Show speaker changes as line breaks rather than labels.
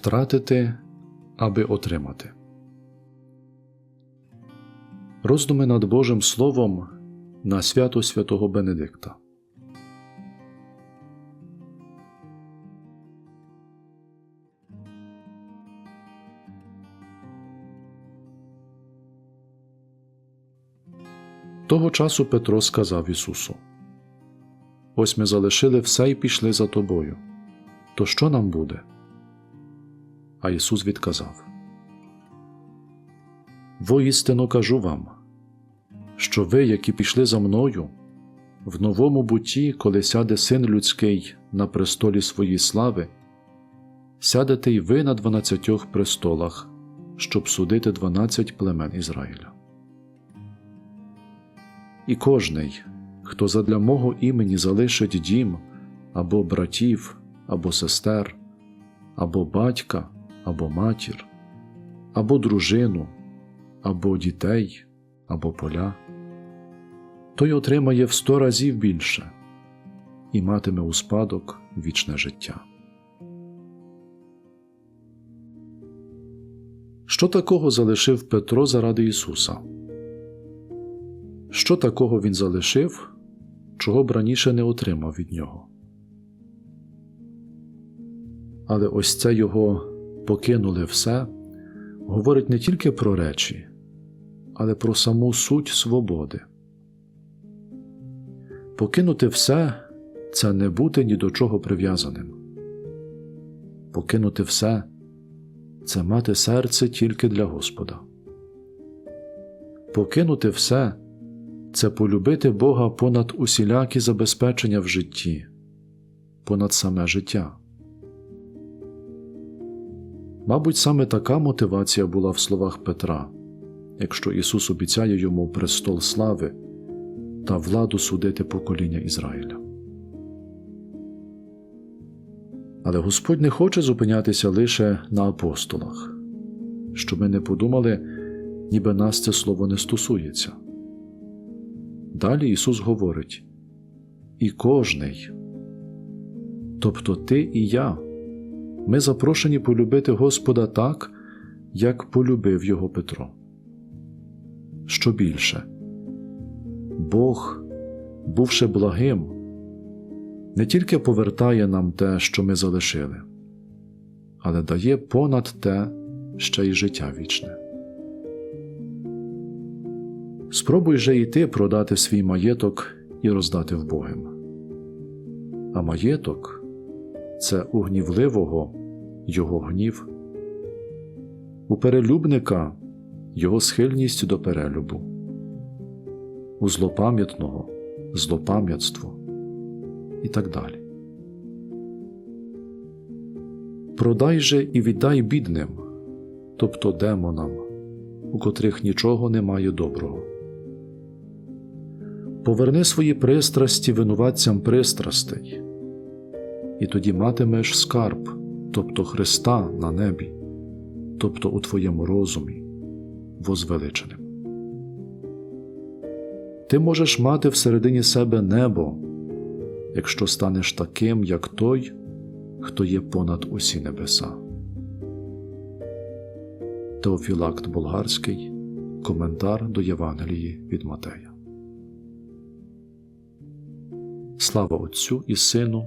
Втратити, аби отримати. Роздуми над Божим Словом на свято святого Бенедикта. Того часу Петро сказав Ісусу: Ось ми залишили все і пішли за тобою. То що нам буде? А Ісус відказав: Воістину кажу вам, що ви, які пішли за мною, в новому буті, коли сяде син людський на престолі своєї слави, сядете й ви на дванадцятьох престолах, щоб судити дванадцять племен Ізраїля. І кожний, хто задля мого імені залишить дім або братів, або сестер, або батька, або матір, або дружину, або дітей, або поля, той отримає в сто разів більше і матиме у спадок вічне життя. Що такого залишив Петро заради Ісуса? Що такого він залишив, чого б раніше не отримав від нього? Але ось це його покинули все говорить не тільки про речі, але про саму суть свободи. Покинути все це не бути ні до чого прив'язаним. Покинути все це мати серце тільки для Господа. Покинути все це полюбити Бога понад усілякі забезпечення в житті, понад саме життя. Мабуть, саме така мотивація була в словах Петра, якщо Ісус обіцяє йому престол слави та владу судити покоління Ізраїля. Але Господь не хоче зупинятися лише на апостолах, щоб ми не подумали, ніби нас це слово не стосується. Далі Ісус говорить і кожний, тобто ти і я, ми запрошені полюбити Господа так, як полюбив його Петро. Що більше, Бог, бувши благим, не тільки повертає нам те, що ми залишили, але дає понад те ще й життя вічне. Спробуй же і ти продати свій маєток і роздати вбогим. А маєток це у гнівливого його гнів, у перелюбника його схильність до перелюбу, у злопам'ятного злопам'ятство і так далі. Продай же і віддай бідним, тобто демонам, у котрих нічого немає доброго. Поверни свої пристрасті винуватцям пристрастей, і тоді матимеш скарб, тобто Христа на небі, тобто у твоєму розумі, возвеличеним. Ти можеш мати всередині себе небо, якщо станеш таким, як той, хто є понад усі небеса. Теофілакт Болгарський Коментар до Євангелії від Матея. Слава Отцю і Сину,